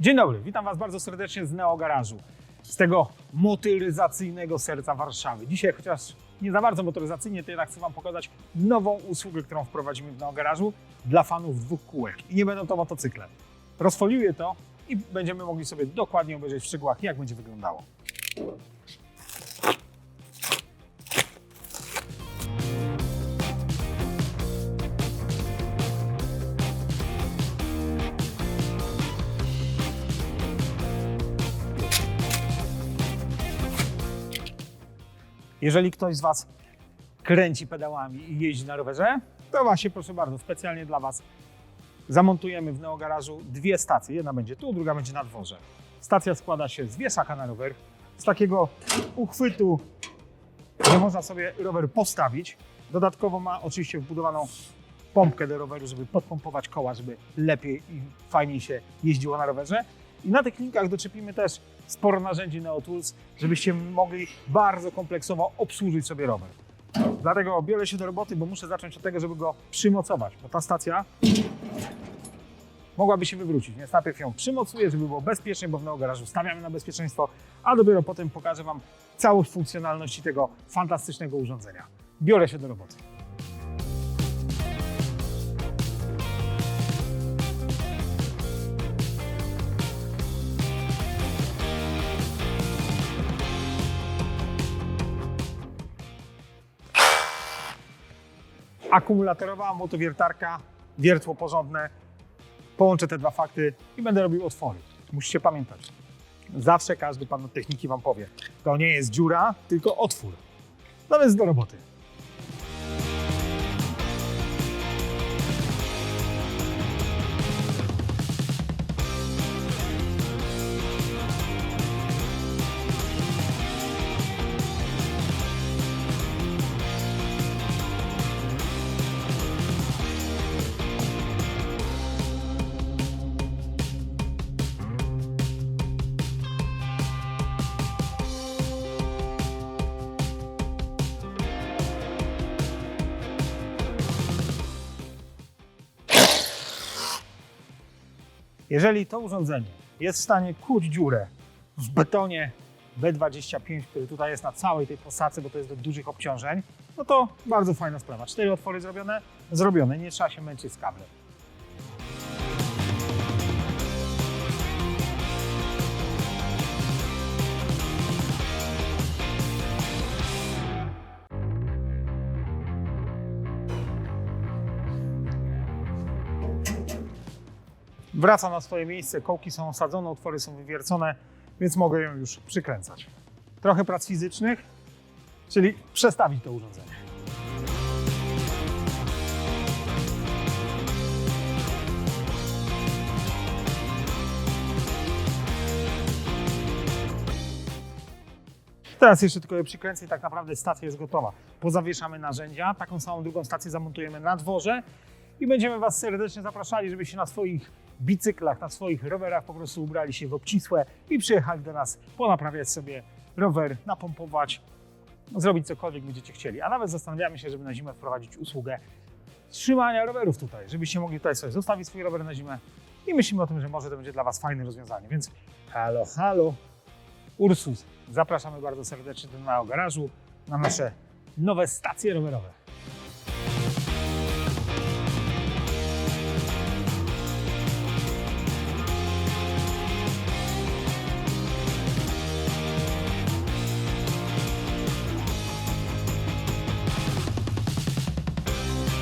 Dzień dobry, witam Was bardzo serdecznie z Neo Garażu, z tego motoryzacyjnego serca Warszawy. Dzisiaj, chociaż nie za bardzo motoryzacyjnie, to jednak chcę Wam pokazać nową usługę, którą wprowadzimy w Neo Garażu dla fanów dwóch kółek. I nie będą to motocykle. Rozfoliuję to i będziemy mogli sobie dokładnie obejrzeć w szczegółach, jak będzie wyglądało. Jeżeli ktoś z Was kręci pedałami i jeździ na rowerze, to właśnie proszę bardzo, specjalnie dla Was zamontujemy w Neogarażu dwie stacje. Jedna będzie tu, druga będzie na dworze. Stacja składa się z wieszaka na rower, z takiego uchwytu, że można sobie rower postawić. Dodatkowo ma oczywiście wbudowaną pompkę do roweru, żeby podpompować koła, żeby lepiej i fajniej się jeździło na rowerze. I na tych linkach doczepimy też sporo narzędzi NeoTools, żebyście mogli bardzo kompleksowo obsłużyć sobie rower. Dlatego biorę się do roboty, bo muszę zacząć od tego, żeby go przymocować, bo ta stacja mogłaby się wywrócić, więc najpierw ją przymocuję, żeby było bezpiecznie, bo w Neogarażu stawiamy na bezpieczeństwo, a dopiero potem pokażę Wam całość funkcjonalności tego fantastycznego urządzenia. Biorę się do roboty. Akumulatorowa motowiertarka, wiertło porządne. Połączę te dwa fakty i będę robił otwory. Musicie pamiętać. Zawsze każdy pan od techniki wam powie, to nie jest dziura, tylko otwór. No więc do roboty. Jeżeli to urządzenie jest w stanie kuć dziurę w betonie B25, który tutaj jest na całej tej posadce, bo to jest do dużych obciążeń, no to bardzo fajna sprawa. Cztery otwory zrobione? Zrobione, nie trzeba się męczyć z kablem. Wraca na swoje miejsce, kołki są osadzone, otwory są wywiercone, więc mogę ją już przykręcać. Trochę prac fizycznych, czyli przestawić to urządzenie. Teraz jeszcze tylko je przykręcę i tak naprawdę stacja jest gotowa. Pozawieszamy narzędzia, taką samą drugą stację zamontujemy na dworze i będziemy Was serdecznie zapraszali, żebyście na swoich bicyklach, na swoich rowerach po prostu ubrali się w obcisłe i przyjechali do nas ponaprawiać sobie rower, napompować, zrobić cokolwiek będziecie chcieli. A nawet zastanawiamy się, żeby na zimę wprowadzić usługę trzymania rowerów tutaj, żebyście mogli tutaj sobie zostawić swój rower na zimę i myślimy o tym, że może to będzie dla Was fajne rozwiązanie. Więc halo, halo, Ursus, zapraszamy bardzo serdecznie do Neo Garażu na nasze nowe stacje rowerowe.